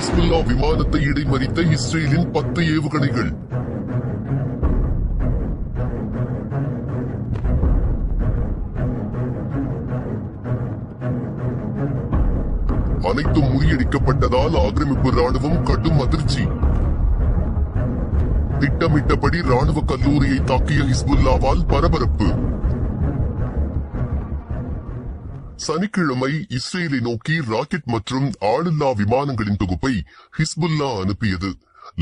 Hezbollah விமானத்தை இடைமறித்த இஸ்ரேலின் பத்து ஏவுகணைகள். அனைத்தும் முறியடிக்கப்பட்டதால் ஆக்கிரமிப்பு ராணுவம் கடும் அதிர்ச்சி. திட்டமிட்டபடி ராணுவ கல்லூரியை தாக்கிய ஹிஸ்புல்லாவால் பரபரப்பு. சனிக்கிழமை இஸ்ரேலை நோக்கி ராக்கெட் மற்றும் ஆளில்லா விமானங்களின் தொகுப்பை ஹிஸ்புல்லா அனுப்பியது.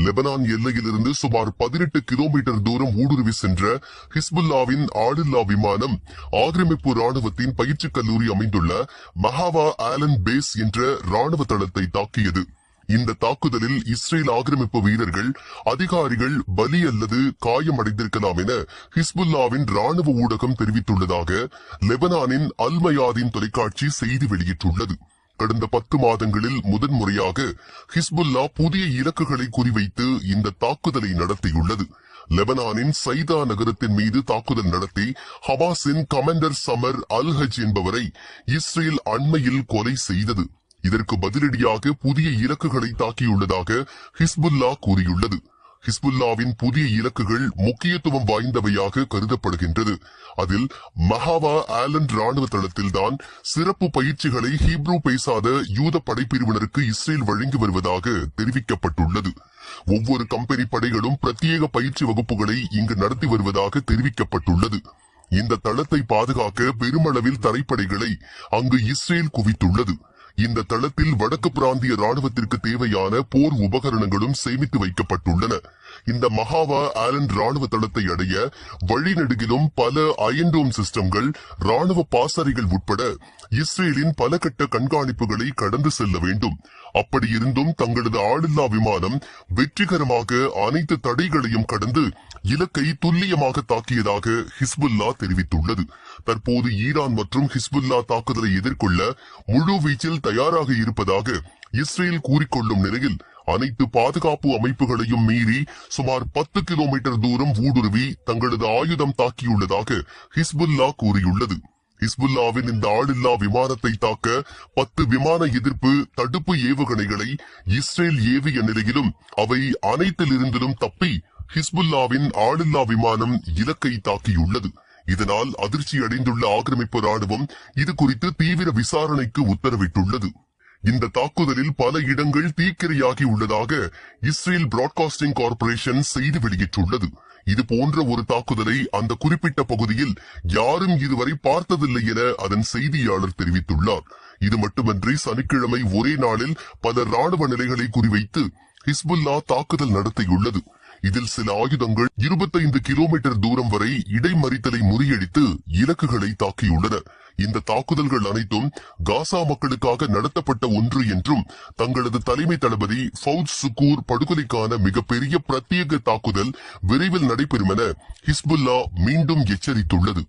லெபனான் எல்லையிலிருந்து சுமார் பதினெட்டு கிலோமீட்டர் தூரம் ஊடுருவி சென்ற ஹிஸ்புல்லாவின் ஆளில்லா விமானம் ஆக்கிரமிப்பு ராணுவத்தின் பயிற்சி கல்லூரி அமைந்துள்ள மஹாவா ஆலன் பேஸ் என்ற ராணுவ தளத்தை தாக்கியது. இந்த தாக்குதலில் இஸ்ரேல் ஆக்கிரமிப்பு வீரர்கள் அதிகாரிகள் பலி அல்லது காயமடைந்திருக்கலாம் என ஹிஸ்புல்லாவின் ராணுவ ஊடகம் தெரிவித்துள்ளதாக லெபனானின் அல்மயாதின் தொலைக்காட்சி செய்தி வெளியிட்டுள்ளது. கடந்த பத்து மாதங்களில் முதன்முறையாக ஹிஸ்புல்லா புதிய இலக்குகளை குறிவைத்து இந்த தாக்குதலை நடத்தியுள்ளது. லெபனானின் சைதா நகரத்தின் மீது தாக்குதல் நடத்தி ஹமாஸின் கமாண்டர் சமர் அல் ஹஜ் என்பவரை இஸ்ரேல் அண்மையில் கொலை செய்தது. இதற்கு பதிலடியாக புதிய இலக்குகளை தாக்கியுள்ளதாக ஹிஸ்புல்லா கூறியுள்ளது. ஹிஸ்புல்லாவின் புதிய இலக்குகள் முக்கியத்துவம் வாய்ந்தவையாக கருதப்படுகின்றது. அதில் மஹாவா ஆலன் ராணுவ தளத்தில்தான் சிறப்பு பயிற்சிகளை ஹீப்ரூ பேசாத யூத படைப்பிரிவினருக்கு இஸ்ரேல் வழங்கி வருவதாக தெரிவிக்கப்பட்டுள்ளது. ஒவ்வொரு கம்பெனி படைகளும் பிரத்யேக பயிற்சி வகுப்புகளை இங்கு நடத்தி வருவதாக தெரிவிக்கப்பட்டுள்ளது. இந்த தளத்தை பாதுகாக்க பெருமளவில் தரைப்படைகளை அங்கு இஸ்ரேல் குவித்துள்ளது. இந்த தளத்தில் வடக்கு பிராந்திய ராணுவத்திற்கு தேவையான போர் உபகரணங்களும் சேமித்து வைக்கப்பட்டுள்ளன. இந்த மகாவா ஆலன் ராணுவ தளத்தை அடைய வழிநெடுகிலும் பல அயன்டோம் சிஸ்டம்கள் ராணுவ பாசறைகள் உட்பட இஸ்ரேலின் பல கட்ட கண்காணிப்புகளை கடந்து செல்ல வேண்டும். அப்படியிருந்தும் தங்களது ஆளில்லா விமானம் வெற்றிகரமாக அனைத்து தடைகளையும் கடந்து இலக்கை துல்லியமாக தாக்கியதாக ஹிஸ்புல்லா தெரிவித்துள்ளது. தற்போது ஈரான் மற்றும் ஹிஸ்புல்லா தாக்குதலை எதிர்கொள்ள முழு வீச்சில் தயாராக இருப்பதாக இஸ்ரேல் கூறிக்கொள்ளும் நிலையில் அனைத்து பாதுகாப்பு அமைப்புகளையும் மீறி சுமார் பத்து கிலோமீட்டர் தூரம் ஊடுருவி தங்களது ஆயுதம் தாக்கியுள்ளதாக ஹிஸ்புல்லா கூறியுள்ளது. ஹிஸ்புல்லாவின் இந்த ஆளில்லா விமானத்தை தாக்க பத்து விமான எதிர்ப்பு தடுப்பு ஏவுகணைகளை இஸ்ரேல் ஏவிய நிலையிலும் அவை அனைத்திலிருந்திலும் தப்பி ஹிஸ்புல்லாவின் ஆளில்லா விமானம் இலக்கை தாக்கியுள்ளது. இதனால் அதிர்ச்சி அடைந்துள்ள ஆக்கிரமிப்பு ராணுவம் இது குறித்து தீவிர விசாரணைக்கு உத்தரவிட்டுள்ளது. இந்த தாக்குதலில் பல இடங்கள் தீக்கிரையாகி உள்ளதாக இஸ்ரேல் பிராட்காஸ்டிங் கார்பரேஷன் செய்தி வெளியிட்டுள்ளது. இது போன்ற ஒரு தாக்குதலை அந்த குறிப்பிட்ட பகுதியில் யாரும் இதுவரை பார்த்ததில்லை என அதன் செய்தியாளர் தெரிவித்துள்ளார். இது மட்டுமன்றி சனிக்கிழமை ஒரே நாளில் பல ராணுவ நிலைகளை குறிவைத்து ஹிஸ்புல்லா தாக்குதல் நடத்தியுள்ளது. இதில் சில ஆயுதங்கள் இருபத்தைந்து கிலோமீட்டர் தூரம் வரை இடைமறித்தலை முறியடித்து இலக்குகளை தாக்கியுள்ளன. இந்த தாக்குதல்கள் அனைத்தும் காசா மக்களுக்காக நடத்தப்பட்ட ஒன்று என்றும் தங்களது தலைமை தளபதி ஃபவுத் சுக்கூர் படுகொலைக்கான மிகப்பெரிய பிரத்யேக தாக்குதல் விரைவில் நடைபெறும் என ஹிஸ்புல்லா மீண்டும் எச்சரித்துள்ளது.